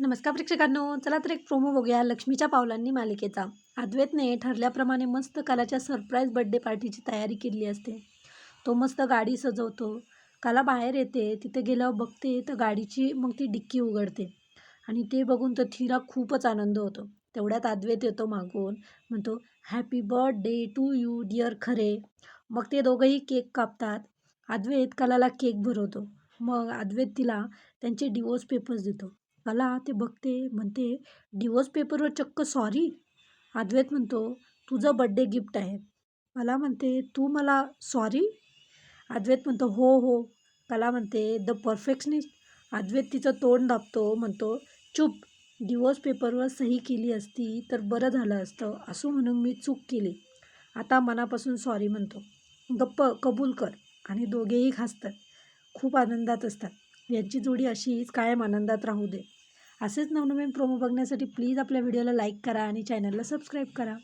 नमस्कार प्रेक्षकांनो चला तर एक प्रोमो बघूया लक्ष्मीच्या पावलांनी मालिकेचा. अद्वैतने ठरल्याप्रमाणे मस्त कलाच्या सरप्राईज बड्डे पार्टीची तयारी केली असते. तो मस्त गाडी सजवतो. कला बाहेर येते तिथे गेल्यावर बघते तर गाडीची मग ती डिक्की उघडते. आणि ते बघून तर थिरा खूपच आनंद होतो. तेवढ्यात अद्वैत येतो मागून म्हणतो happy birthday to you dear Khare. मग ते दोघंही केक कापतात. अद्वैत कलाला केक भरवतो. मग अद्वैत तिला त्यांचे डिवोर्स पेपर्स देतो. मला ते बघते म्हणते डिवोर्स पेपरवर चक्क सॉरी अद्वैत म्हणतो तुझं बड्डे गिफ्ट आहे. कला म्हणते तू मला सॉरी अद्वैत म्हणतो हो हो. कला म्हणते द परफेक्शनिस्ट अद्वैत तिचं तोंड दाबतो म्हणतो चुप डिवोर्स पेपरवर सही केली असती तर बरं झालं असतं असं म्हणून मी चूक केली. आता मनापासून सॉरी म्हणतो. गप्प कबूल कर आणि दोघेही हसतात. खूप आनंदात असतात. यांची जोडी अशीच कायम आनंदात राहू दे. असेच नवनवीन प्रोमो बघण्यासाठी प्लीज आपल्या व्हिडिओला लाईक करा आणि चॅनलला सबस्क्राईब करा.